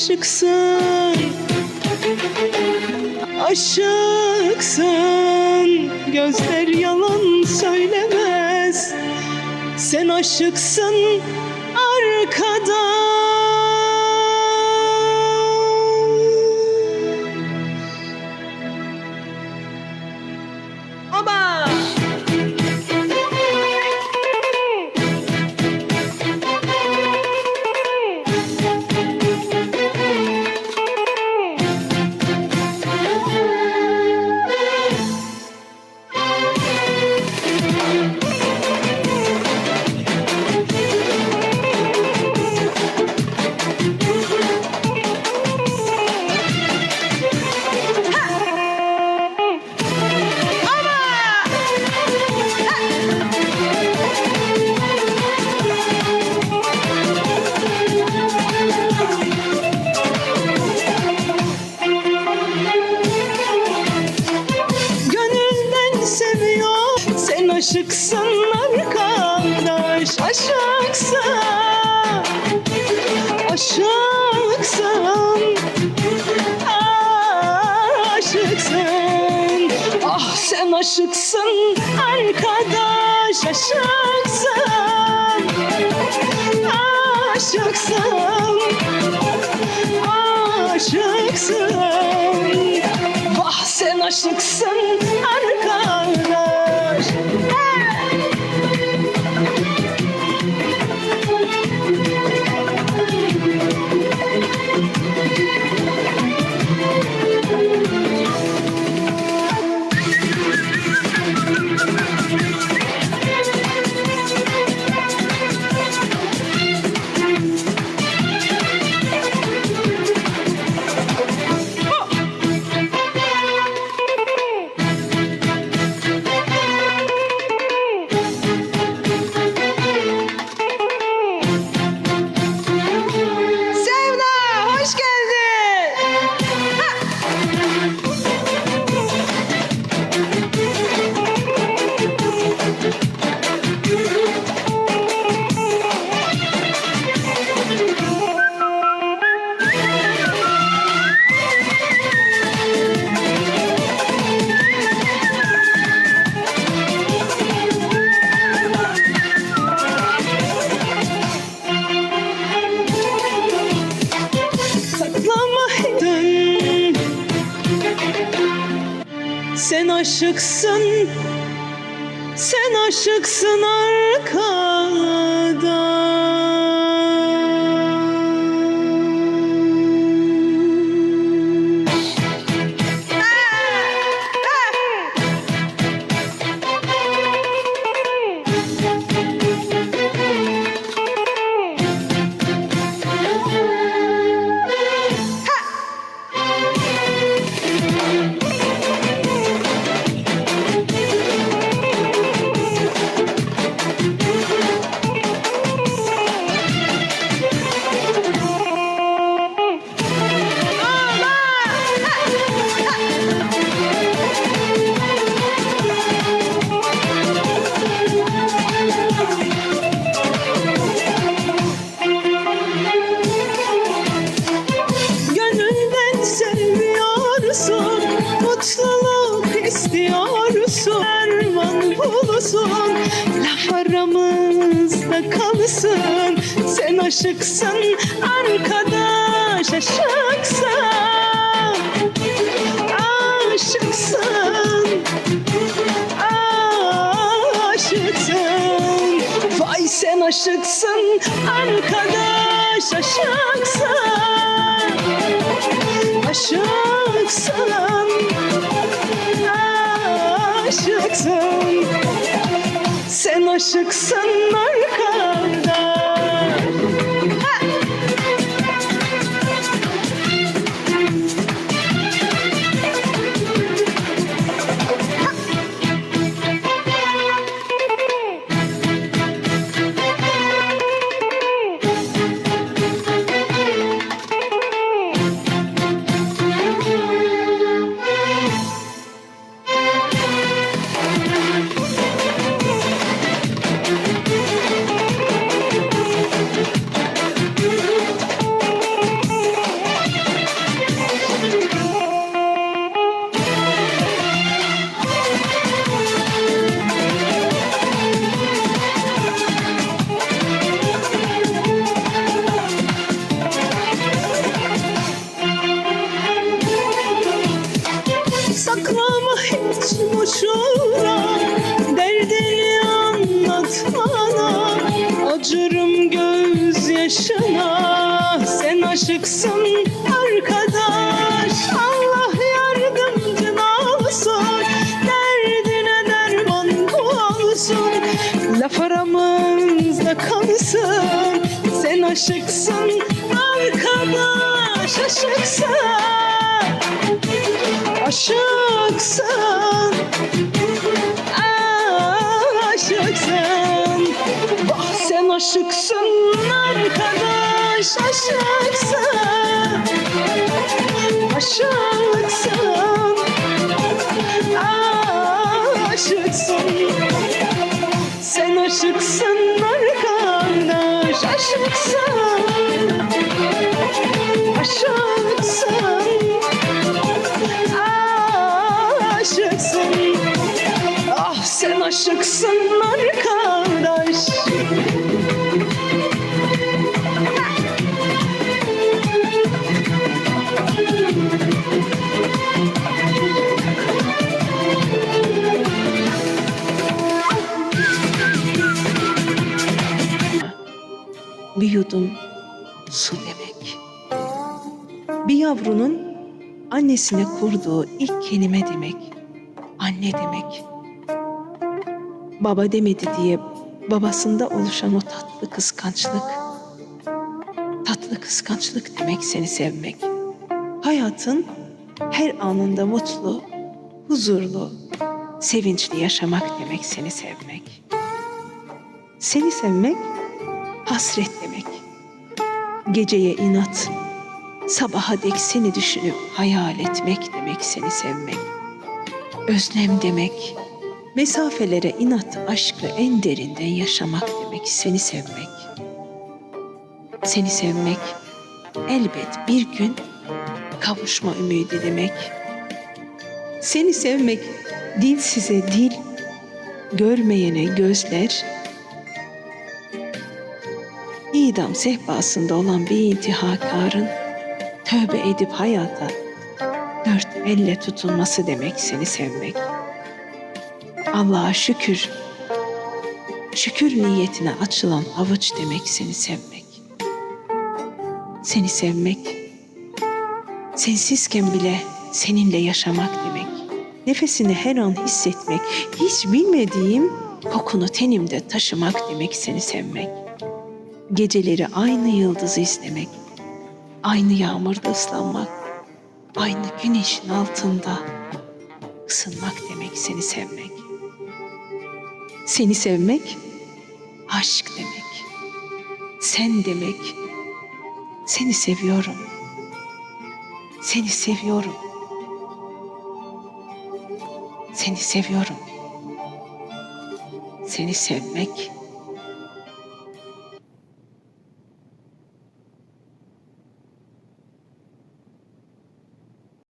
aşıksın Aşıksın Gözler yalan söylemez. Sen aşıksın arkada Aşıksın Aşıksın Aşıksın Ah sen aşıksın arkadaş Aşıksın Aşıksın Aşıksın Vah sen aşıksın arkadaş aşıksın. Sen aşıksın arkada Bulusun Laf aramızda kalsın. Sen aşıksın arkadaş Aşıksın. Aşıksın Aşıksın. Vay sen aşıksın arkadaş Aşıksın. Aşıksın Aşıksın. Sen aşıksın arkadaş gözyaşına Sen aşıksın arkadaş. Allah yardımcın olsun Derdine derman olsun. Laf aramızda kalsın Sen aşıksın arkadaş Aşıksın. Aşıksın aşıksın arkadaş aşıksın. Aşıksın. Aşıksın. Sen aşıksın arkadaş aşıksın. Aşıksın. Aşıksın. Ah sen aşıksın arkadaş yavrunun annesine kurduğu ilk kelime demek. Anne demek. Baba demedi diye babasında oluşan o tatlı kıskançlık. Tatlı kıskançlık demek seni sevmek. Hayatın her anında mutlu, huzurlu, sevinçli yaşamak demek seni sevmek. Seni sevmek hasret demek. Geceye inat, sabaha dek seni düşünüp hayal etmek demek seni sevmek. Özlem demek, mesafelere inat aşkı en derinden yaşamak demek seni sevmek. Seni sevmek elbet bir gün kavuşma ümidi demek. Seni sevmek dil size dil, görmeyene gözler, idam sehpasında olan bir intihakarın tövbe edip hayata dört elle tutulması demek seni sevmek. Allah'a şükür, şükür niyetine açılan avuç demek seni sevmek. Seni sevmek, sensizken bile seninle yaşamak demek. Nefesini her an hissetmek, hiç bilmediğim kokunu tenimde taşımak demek seni sevmek. Geceleri aynı yıldızı izlemek, aynı yağmurda ıslanmak, aynı güneşin altında ısınmak demek seni sevmek. Seni sevmek aşk demek. Sen demek. Seni seviyorum. Seni seviyorum. Seni seviyorum. Seni sevmek